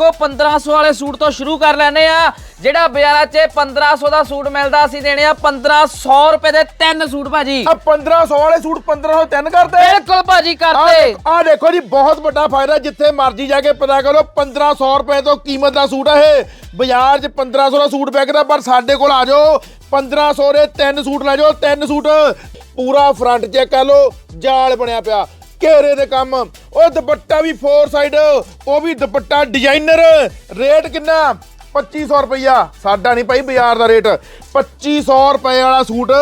ਦੋਸਤੋ 1500 ਵਾਲੇ ਸੂਟ ਤੋਂ ਸ਼ੁਰੂ ਕਰ ਲੈਨੇ ਆ। ਜਿਹੜਾ ਬਾਜ਼ਾਰਾਂ 'ਚ 1500 ਦਾ ਸੂਟ ਮਿਲਦਾ ਅਸੀਂ ਦੇਣੇ ਆ 1500 ਰੁਪਏ ਦੇ ਤਿੰਨ ਸੂਟ ਭਾਜੀ। ਆ 1500 ਵਾਲੇ ਸੂਟ 1500 ਤਿੰਨ ਕਰਦੇ? ਬਿਲਕੁਲ ਭਾਜੀ ਆ ਕਰਤੇ ਆ ਦੇਖੋ ਜੀ ਬਹੁਤ ਵੱਡਾ ਫਾਇਦਾ ਜਿੱਥੇ ਮਰਜ਼ੀ ਜਾ ਕੇ ਪਤਾ ਕਰੋ 1500 ਰੁਪਏ ਤੋਂ ਕੀਮਤ ਦਾ ਸੂਟ ਆ ਇਹ। ਬਾਜ਼ਾਰ 'ਚ 1500 ਦਾ ਸੂਟ ਵਿਕਦਾ ਪਰ ਸਾਡੇ ਕੋਲ ਆ ਜਾਓ 1500 ਦੇ ਤਿੰਨ ਸੂਟ ਲੈ ਜਾਓ ਤਿੰਨ ਸੂਟ ਪੂਰਾ ਫਰੰਟ ਚੈੱਕ ਕਰ ਲਓ ਜਾਲ ਬਣਿਆ ਪਿਆ। ਘੇਰੇ ਦੇ ਕੰਮ। ਉਹ ਦੁਪੱਟਾ ਵੀ ਫੋਰ ਸਾਈਡ ਉਹ ਵੀ ਦੁਪੱਟਾ ਡਿਜ਼ਾਈਨਰ ਰੇਟ ਕਿੰਨਾ? 2500 ਰੁਪਇਆ ਸਾਡਾ ਨਹੀਂ ਭਾਈ ਬਾਜ਼ਾਰ ਦਾ ਰੇਟ। 2500 ਰੁਪਏ ਵਾਲਾ ਸੂਟ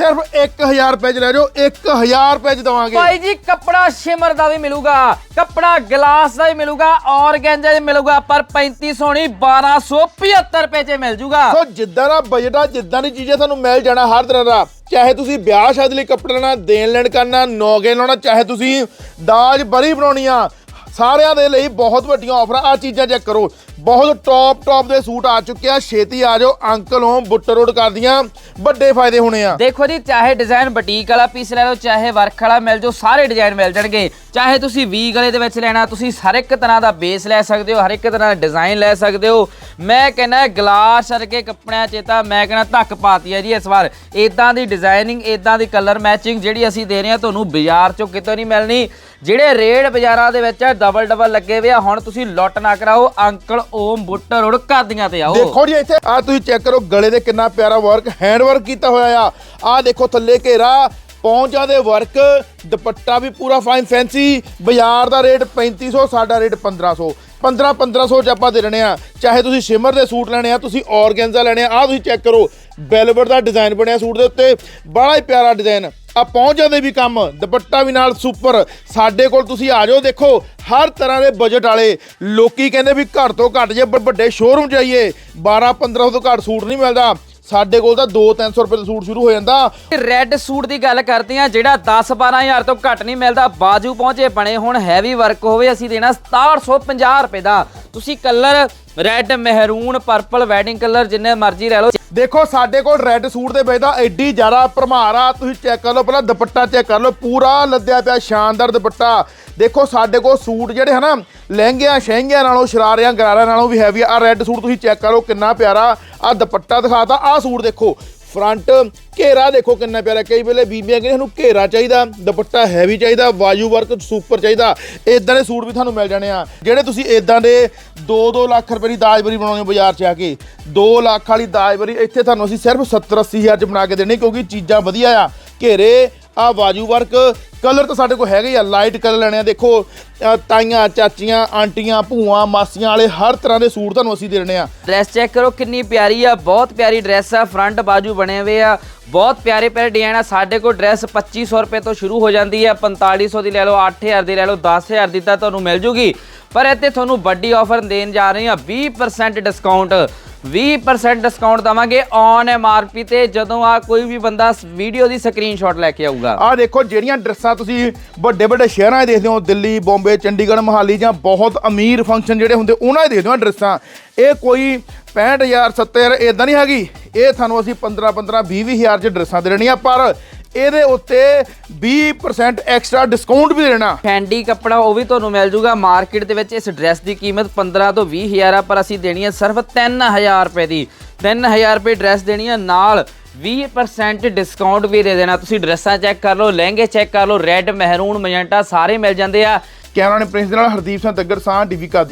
ਸਿਰਫ 1000 ਰੁਪਏ ਚ ਲੈ ਜਾਓ 1000 ਰੁਪਏ ਚ ਦਵਾਂਗੇ। ਭਾਈ ਜੀ ਕੱਪੜਾ ਸ਼ਿਮਰ ਦਾ ਵੀ ਮਿਲੂਗਾ ਕੱਪੜਾ ਗਲਾਸ ਦਾ ਵੀ ਮਿਲੂਗਾ ਔਰਗੈਂਜਾ ਵੀ ਮਿਲੂਗਾ ਪਰ 3500 ਨਹੀਂ 1275 ਰੁਪਏ 'ਚ ਮਿਲ ਜੂਗਾ। ਸੋ ਜਿੱਦਾਂ ਦਾ ਬਜਟ ਆ ਜਿੱਦਾਂ ਦੀ ਚੀਜ਼ਾਂ ਤੁਹਾਨੂੰ ਮਿਲ ਜਾਣਾ ਹਰ ਤਰ੍ਹਾਂ ਦਾ। ਚਾਹੇ ਤੁਸੀਂ ਵਿਆਹ ਸ਼ਾਦੀ ਲਈ ਕੱਪੜਾ ਲੈਣਾ ਦੇਣ ਲੈਣ ਕਰਨਾ ਨੌਗੇ ਲਾਉਣਾ ਚਾਹੇ ਤੁਸੀਂ ਦਾਜ ਬਰੀ ਬਣਾਉਣੀ ਆ ਸਾਰਿਆਂ ਦੇ ਲਈ ਬਹੁਤ ਵੱਡੀਆਂ ਆਫਰਾਂ। ਆ ਚੀਜ਼ਾਂ ਚੈੱਕ ਕਰੋ। ਬਹੁਤ ਟੌਪ ਟੌਪ ਦੇ ਸੂਟ ਆ ਚੁੱਕੇ ਆ। ਛੇਤੀ ਆ ਜਾਓ। ਅੰਕਲ ਹੋਮ ਬੁੱਟਰ ਰੋਡ ਕਰਦੀਆਂ ਵੱਡੇ ਫਾਇਦੇ ਹੋਣੇ ਆ। ਦੇਖੋ ਜੀ, ਚਾਹੇ ਡਿਜ਼ਾਈਨ ਬੁਟੀਕ ਵਾਲਾ ਪੀਸ ਲੈ ਲਓ, ਚਾਹੇ ਵਰਕ ਵਾਲਾ ਮਿਲ ਜਾਓ, ਸਾਰੇ ਡਿਜ਼ਾਈਨ ਮਿਲ ਜਾਣਗੇ। ਚਾਹੇ ਤੁਸੀਂ ਵੀ ਗਲੇ ਦੇ ਵਿੱਚ ਲੈਣਾ, ਤੁਸੀਂ ਹਰ ਇੱਕ ਤਰ੍ਹਾਂ ਦਾ ਬੇਸ ਲੈ ਸਕਦੇ ਹੋ, ਹਰ ਇੱਕ ਤਰ੍ਹਾਂ ਦਾ ਡਿਜ਼ਾਈਨ ਲੈ ਸਕਦੇ ਹੋ। ਮੈਂ ਕਹਿੰਦਾ ਗਲਾਸ ਸਰਕੇ ਕੱਪੜਿਆਂ 'ਚ ਤਾਂ ਮੈਂ ਕਹਿੰਦਾ ਧੱਕ ਪਾਤੀ ਹੈ ਜੀ ਇਸ ਵਾਰ। ਇਦਾਂ ਦੀ ਡਿਜ਼ਾਈਨਿੰਗ ਇਦਾਂ ਦੀ ਕਲਰ ਮੈਚਿੰਗ ਜਿਹੜੀ ਅਸੀਂ ਦੇ ਰਹੇ ਹਾਂ, ਤੁਹਾਨੂੰ ਬਾਜ਼ਾਰ 'ਚੋਂ ਕਿਤੋਂ ਨਹੀਂ ਮਿਲਣੀ। ਜਿਹੜੇ ਰੇਡ ਬਾਜ਼ਾਰਾਂ ਦੇ ਵਿੱਚ ਡਬਲ ਡਬਲ ਲੱਗੇ ਹੋਏ ਆ, ਹੁਣ ਤੁਸੀਂ ਲੁੱਟ ਨਾ ਕਰਾਓ, ਅੰਕਲ ਓਮ ਬੁੱਟਰ ਰੋਡ ਕਾਦੀਆਂ ਤੇ ਆਓ। ਦੇਖੋ ਜੀ ਇੱਥੇ ਆ ਤੁਸੀਂ ਚੈੱਕ ਕਰੋ, ਗਲੇ ਦੇ ਕਿੰਨਾ ਪਿਆਰਾ ਵਰਕ ਹੈਂਡ ਵਰਕ ਕੀਤਾ ਹੋਇਆ ਆ। ਆ ਦੇਖੋ ਥੱਲੇ ਘੇਰਾ ਪੌਂਚਾਂ ਦੇ ਵਰਕ, ਦੁਪੱਟਾ ਵੀ ਪੂਰਾ ਫਾਈਨ ਫੈਂਸੀ ਬਾਜ਼ਾਰ ਦਾ ਰੇਟ 3500 ਸਾਡਾ ਰੇਟ 1500 15 1500 ਚ ਆਪਾਂ ਦੇ ਰਹੇ ਆ। ਚਾਹੇ ਤੁਸੀਂ ਸ਼ਿਮਰ ਦੇ ਸੂਟ ਲੈਣੇ ਆ, ਤੁਸੀਂ ਔਰਗੈਂਜ਼ਾ ਲੈਣੇ ਆ ਆ ਤੁਸੀਂ ਚੈੱਕ ਕਰੋ। ਵੈਲਵਟ ਦਾ ਡਿਜ਼ਾਈਨ ਬਣਿਆ ਸੂਟ ਦੇ ਉੱਤੇ। ਬੜਾ ਹੀ ਪਿਆਰਾ ਡਿਜ਼ਾਈਨ ਆ ਪਹੁੰਚ ਜਾਂਦੇ ਵੀ ਕੰਮ, ਦੁਪੱਟਾ ਵੀ ਨਾਲ ਸੁਪਰ ਸਾਡੇ ਕੋਲ ਤੁਸੀਂ ਆ ਜਾਓ, ਦੇਖੋ, ਹਰ ਤਰ੍ਹਾਂ ਦੇ ਬਜਟ ਵਾਲੇ। ਲੋਕੀ ਕਹਿੰਦੇ ਵੀ ਘੱਟ ਤੋਂ ਘੱਟ ਜੇ ਬ- ਵੱਡੇ ਸ਼ੋਰੂਮ ਜਾਈਏ 12 1500 ਤੋਂ ਘੱਟ ਸੂਟ ਨਹੀਂ ਮਿਲਦਾ। ਸਾਡੇ ਕੋਲ ਤਾਂ 2 300 ਰੁਪਏ ਦਾ ਸੂਟ ਸ਼ੁਰੂ ਹੋ ਜਾਂਦਾ। ਰੈੱਡ ਸੂਟ ਦੀ ਗੱਲ ਕਰਦੇ ਆ ਜਿਹੜਾ 10 12000 ਤੋਂ ਘੱਟ ਨਹੀਂ ਮਿਲਦਾ, ਬਾਜੂ ਪਹੁੰਚੇ ਬਣੇ ਹੁਣ ਹੈਵੀ ਵਰਕ ਹੋਵੇ, ਅਸੀਂ ਦੇਣਾ 6750 ਰੁਪਏ ਦਾ। ਤੁਸੀਂ ਕਲਰ ਰੈੱਡ ਮਹਿਰੂਨ ਪਰਪਲ ਵੈਡਿੰਗ ਕਲਰ ਜਿੰਨੇ ਮਰਜ਼ੀ ਲੈ ਲਓ ਦੇਖੋ, ਸਾਡੇ ਕੋਲ ਰੈੱਡ ਸੂਟ ਦੇ ਵਿੱਚ ਤਾਂ ਐਡੀ ਜ਼ਿਆਦਾ ਭਰਮਾਰ ਆ। ਤੁਸੀਂ ਚੈੱਕ ਕਰ ਲਓ, ਪਹਿਲਾਂ ਦੁਪੱਟਾ ਚੈੱਕ ਕਰ ਲਓ, ਪੂਰਾ ਲੱਦਿਆ ਪਿਆ, ਸ਼ਾਨਦਾਰ ਦੁਪੱਟਾ। ਦੇਖੋ, ਸਾਡੇ ਕੋਲ ਸੂਟ ਜਿਹੜੇ ਹਨਾ, ਲਹਿੰਗਿਆਂ, ਸ਼ਹਿੰਗਿਆਂ ਨਾਲੋਂ, ਸ਼ਰਾਰਿਆਂ, ਗਰਾਰਿਆਂ ਨਾਲੋਂ ਵੀ ਹੈਵੀ ਆ। ਰੈੱਡ ਸੂਟ ਤੁਸੀਂ ਚੈੱਕ ਕਰੋ ਕਿੰਨਾ ਪਿਆਰਾ। ਆ ਦੁਪੱਟਾ ਦਿਖਾਤਾ ਆ ਸੂਟ ਦੇਖੋ ਫਰੰਟ ਘੇਰਾ ਦੇਖੋ ਕਿੰਨਾ ਪਿਆਰਾ, ਕਈ ਵੇਲੇ ਬੀਬੀਆਂ ਕਹਿੰਦੇ ਸਾਨੂੰ ਘੇਰਾ ਚਾਹੀਦਾ, ਦੁਪੱਟਾ ਹੈਵੀ ਚਾਹੀਦਾ, ਵਾਯੂ ਵਰਕ ਸੁਪਰ ਚਾਹੀਦਾ। ਇਦਾਂ ਦੇ ਸੂਟ ਵੀ ਤੁਹਾਨੂੰ ਮਿਲ ਜਾਣੇ ਆ। ਜਿਹੜੇ ਤੁਸੀਂ ਇਦਾਂ ਦੇ 2-2 ਲੱਖ ਰੁਪਏ ਦੀ ਦਾਜਬਰੀ ਬਣਾਉਣੀ ਬਾਜ਼ਾਰ 'ਚ ਆ ਕੇ 2 ਲੱਖ ਵਾਲੀ ਦਾਜਬਰੀ ਇੱਥੇ ਤੁਹਾਨੂੰ ਅਸੀਂ ਸਿਰਫ 70-80 ਹਜ਼ਾਰ 'ਚ ਬਣਾ ਕੇ ਦੇਣੀ, ਕਿਉਂਕਿ ਚੀਜ਼ਾਂ ਵਧੀਆ ਆ। ਘੇਰੇ ਆ ਬਾਜੂ ਵਰਕ, ਕਲਰ ਤਾਂ ਸਾਡੇ ਕੋਲ ਹੈਗੇ ਆ ਲਾਈਟ ਕਲਰ ਲੈਣੇ ਆ। ਦੇਖੋ ਤਾਈਆਂ, ਚਾਚੀਆਂ, ਆਂਟੀਆਂ, ਭੂਆਂ, ਮਾਸੀਆਂ ਵਾਲੇ ਹਰ ਤਰ੍ਹਾਂ ਦੇ ਸੂਟ ਤੁਹਾਨੂੰ ਅਸੀਂ ਦੇਣੇ ਆ। ਡਰੈਸ ਚੈੱਕ ਕਰੋ, ਕਿੰਨੀ ਪਿਆਰੀ ਆ, ਬਹੁਤ ਪਿਆਰੀ ਡਰੈਸ ਆ ਫਰੰਟ ਬਾਜੂ ਬਣੇ ਹੋਏ ਆ। ਬਹੁਤ ਪਿਆਰੇ ਪਿਆਰੇ ਡਿਜ਼ਾਈਨ ਆ, ਸਾਡੇ ਕੋਲ ਡਰੈਸ 2500 ਰੁਪਏ ਤੋਂ ਸ਼ੁਰੂ ਹੋ ਜਾਂਦੀ ਹੈ 4500 ਦੀ ਲੈ ਲਓ 8000 ਦੀ ਲੈ ਲਓ 10000 ਦੀ ਤਾਂ ਤੁਹਾਨੂੰ ਮਿਲ ਜੂਗੀ। ਪਰ ਇੱਥੇ ਤੁਹਾਨੂੰ ਵੱਡੀ ਆਫਰ ਦੇਣ ਜਾ ਰਹੇ ਹਾਂ 20% ਡਿਸਕਾਊਂਟ 20% ਡਿਸਕਾਊਂਟ ਦਵਾਂਗੇ ਔਨ ਐਮਆਰਪੀ ਤੇ, ਜਦੋਂ ਆ ਕੋਈ ਵੀ ਬੰਦਾ ਵੀਡੀਓ ਦੀ ਸਕਰੀਨਸ਼ਾਟ ਲੈ ਕੇ ਆਊਗਾ। ਆਹ ਦੇਖੋ, ਜਿਹੜੀਆਂ ਡਰੈਸਾਂ ਤੁਸੀਂ ਵੱਡੇ ਵੱਡੇ ਸ਼ਹਿਰਾਂ 'ਚ ਦੇਖਦੇ ਹੋ, ਦਿੱਲੀ, ਬੰਬੇ, ਚੰਡੀਗੜ੍ਹ, ਮੋਹਾਲੀ ਜਾਂ ਬਹੁਤ ਅਮੀਰ ਫੰਕਸ਼ਨ ਜਿਹੜੇ ਹੁੰਦੇ, ਉਹਨਾਂ 'ਚ ਦੇਖਦੇ ਹੋ ਆਹ ਡਰੈਸਾਂ। ਇਹ ਕੋਈ 65000 70000 ਇਦਾਂ ਨਹੀਂ ਹੈਗੀ। ਇਹ ਤੁਹਾਨੂੰ ਅਸੀਂ 15 15 20 ਹਜ਼ਾਰ 'ਚ ਡਰੈਸਾਂ ਦੇ ਦੇਣੀਆਂ, ਪਰ ਇਹਦੇ ਉੱਤੇ 20% ਐਕਸਟਰਾ ਡਿਸਕਾਊਂਟ ਵੀ ਦੇਣਾ। ਫੈਂਡੀ ਕੱਪੜਾ ਉਹ ਵੀ ਤੁਹਾਨੂੰ ਮਿਲ ਜੂਗਾ। ਮਾਰਕੀਟ ਦੇ ਵਿੱਚ ਇਸ ਡਰੈਸ ਦੀ ਕੀਮਤ 15 ਤੋਂ 20 ਹਜ਼ਾਰ ਆ ਪਰ ਅਸੀਂ ਦੇਣੀ ਹੈ ਸਿਰਫ 3000 ਰੁਪਏ ਦੀ। 3000 ਰੁਪਏ ਡਰੈਸ ਦੇਣੀ ਹੈ ਨਾਲ 20% ਡਿਸਕਾਊਂਟ ਵੀ ਦੇ ਦੇਣਾ। ਤੁਸੀਂ ਡਰੈਸਾਂ ਚੈੱਕ ਕਰ ਲਓ ਲਹਿੰਗੇ ਚੈੱਕ ਕਰ ਲਓ ਰੈੱਡ ਮਹਿਰੂਨ ਮਜੈਂਟਾ ਸਾਰੇ ਮਿਲ ਜਾਂਦੇ ਆ। ਕੈਮਰਾ ਨੇ ਪ੍ਰਿੰਸ ਦੇ ਨਾਲ ਹਰਦੀਪ ਸਿੰਘ ਤੱਗਰ ਸਾਹ ਟੀਵੀ ਕਾ